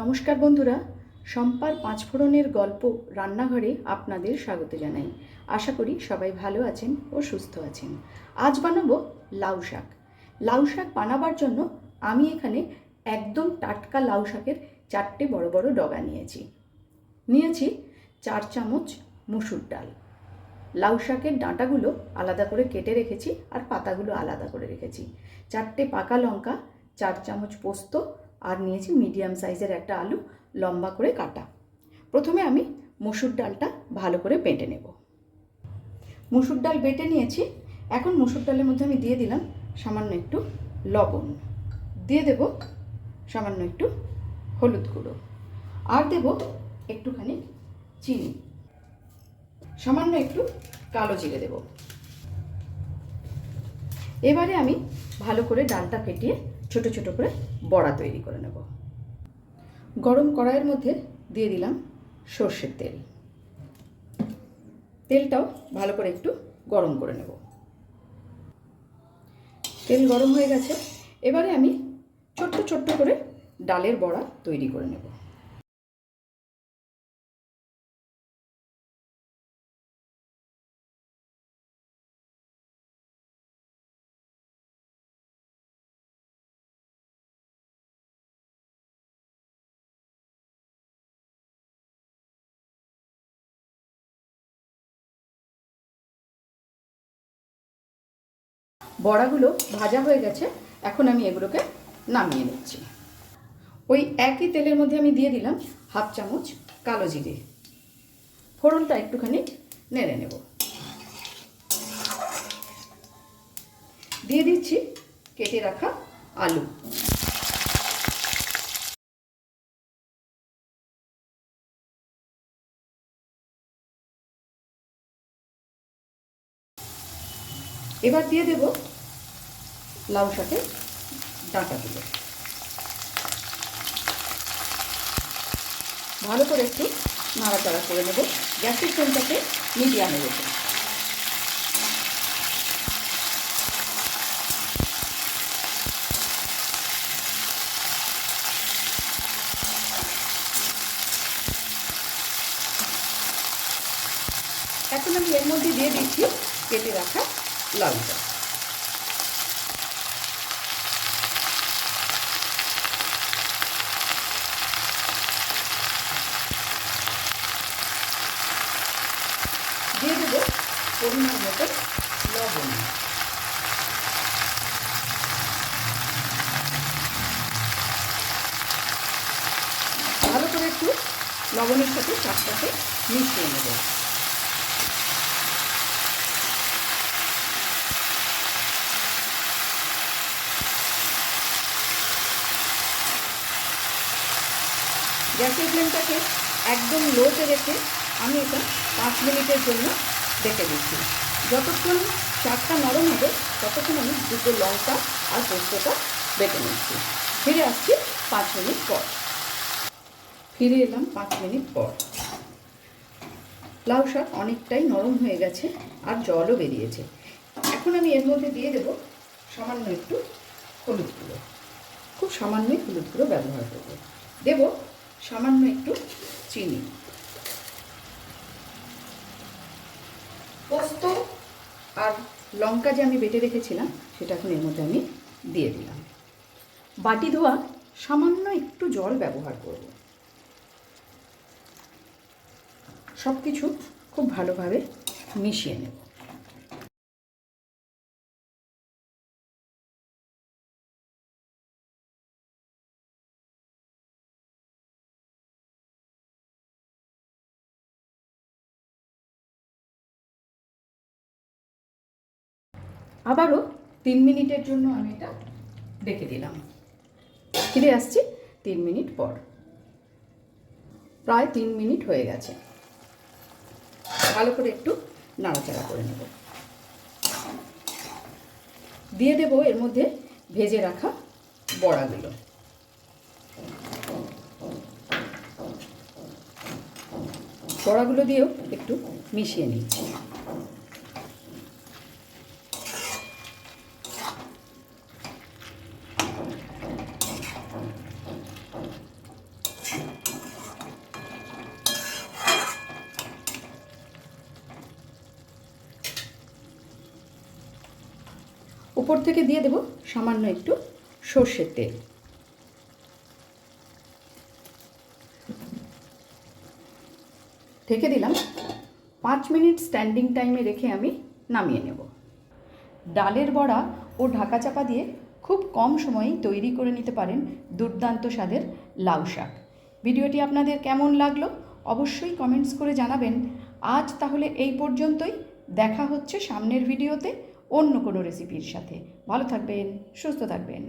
নমস্কার বন্ধুরা, সম্পার পাঁচফোড়নের গল্প রান্নাঘরে আপনাদের স্বাগত জানাই। আশা করি সবাই ভালো আছেন ও সুস্থ আছেন। আজ বানাবো লাউ শাক। লাউ শাক বানাবার জন্য আমি এখানে একদম টাটকা লাউ শাকের চারটে বড় বড় ডগা নিয়েছি। নিয়েছি চার চামচ মুসুর ডাল। লাউ শাকের ডাঁটাগুলো আলাদা করে কেটে রেখেছি আর পাতাগুলো আলাদা করে রেখেছি। চারটে পাকা লঙ্কা, চার চামচ পোস্ত আর নিয়েছি মিডিয়াম সাইজের একটা আলু, লম্বা করে কাটা। প্রথমে আমি মসুর ডালটা ভালো করে বেটে নেব। মুসুর ডাল বেটে নিয়েছি, এখন মসুর ডালের মধ্যে আমি দিয়ে দিলাম সামান্য একটু লবণ। দিয়ে দেব সামান্য একটু হলুদ গুঁড়ো। আর দেব একটুখানি চিনি। সামান্য একটু কালো জিরে দেব। এবারে আমি ভালো করে ডালটা ফেটিয়ে ছোট ছোট করে বড়া তৈরি করে নেব। গরম কড়াইয়ের মধ্যে দিয়ে দিলাম সর্ষের তেল। তেলটাও ভালো করে একটু গরম করে নেব। তেল গরম হয়ে গেছে। এবারে আমি ছোট্ট ছোট্ট করে ডালের বড়া তৈরি করে নেব। বড়াগুলো ভাজা হয়ে গেছে, এখন আমি এগুলোকে নামিয়ে নিচ্ছি। ওই একই তেলের মধ্যে আমি দিয়ে দিলাম হাফ চামচ কালো জিরে। ফোড়নটা একটুখানি নেড়ে নেব। দিয়ে দিচ্ছি কেটে রাখা আলু। এবার দিয়ে দেব লাউ শাকের ডাঁটাগুলো ভালো করে একটু নাড়াচাড়া করে নেব। গ্যাসের ফ্লেমটাকে মিডিয়ামে রেখে। এখন আমি এর মধ্যে দিয়ে দিচ্ছি কেটে রাখা লাউটা দিয়ে দেবো পরিমাণ মতো লবণ। ভালো করে একটু লবণের সাথে শাকটাকে মিশিয়ে নেব। গ্যাসের ফ্লেমটাকে একদম লোতে রেখে আমি এটা পাঁচ মিনিটের জন্য ডেকে দিচ্ছি যতক্ষণ শাকটা নরম হবে, ততক্ষণ আমি দুটো লঙ্কা আর পোস্তটা বেটে নিচ্ছি। ফিরে আসছি পাঁচ মিনিট পর। ফিরে এলাম পাঁচ মিনিট পর। লাউ শাক অনেকটাই নরম হয়ে গেছে আর জলও বেরিয়েছে। এখন আমি এর মধ্যে দিয়ে দেব সামান্য একটু হলুদ গুঁড়ো। খুব সামান্যই হলুদ গুঁড়ো ব্যবহার করব। দেব সামান্য একটু চিনি। পোস্ত আর লঙ্কা যে আমি বেটে রেখেছিলাম, সেটা এখন এর মধ্যে আমি দিয়ে দিলাম। বাটি ধোয়া সামান্য একটু জল ব্যবহার করব। সব কিছু খুব ভালোভাবে মিশিয়ে নেব। আবারও তিন মিনিটের জন্য আমি এটা রেখে দিলাম। ফিরে আসছি তিন মিনিট পর। প্রায় তিন মিনিট হয়ে গেছে। ভালো করে একটু নাড়াচাড়া করে নেব। দিয়ে দেবো এর মধ্যে ভেজে রাখা বড়াগুলো। বড়াগুলো দিয়েও একটু মিশিয়ে নিচ্ছি। উপর থেকে দিয়ে দেব সামান্য একটু সর্ষের তেল। ঢেকে দিলাম। পাঁচ মিনিট স্ট্যান্ডিং টাইমে রেখে আমি নামিয়ে নেব। ডালের বড়া ও ঢাকা চাপা দিয়ে খুব কম সময়েই তৈরি করে নিতে পারেন দুর্দান্ত স্বাদের লাউ শাক। ভিডিওটি আপনাদের কেমন লাগল অবশ্যই কমেন্টস করে জানাবেন। আজ তাহলে এই পর্যন্তই। দেখা হচ্ছে সামনের ভিডিওতে অন্য কোনো রেসিপির সাথে। ভালো থাকবেন, সুস্থ থাকবেন।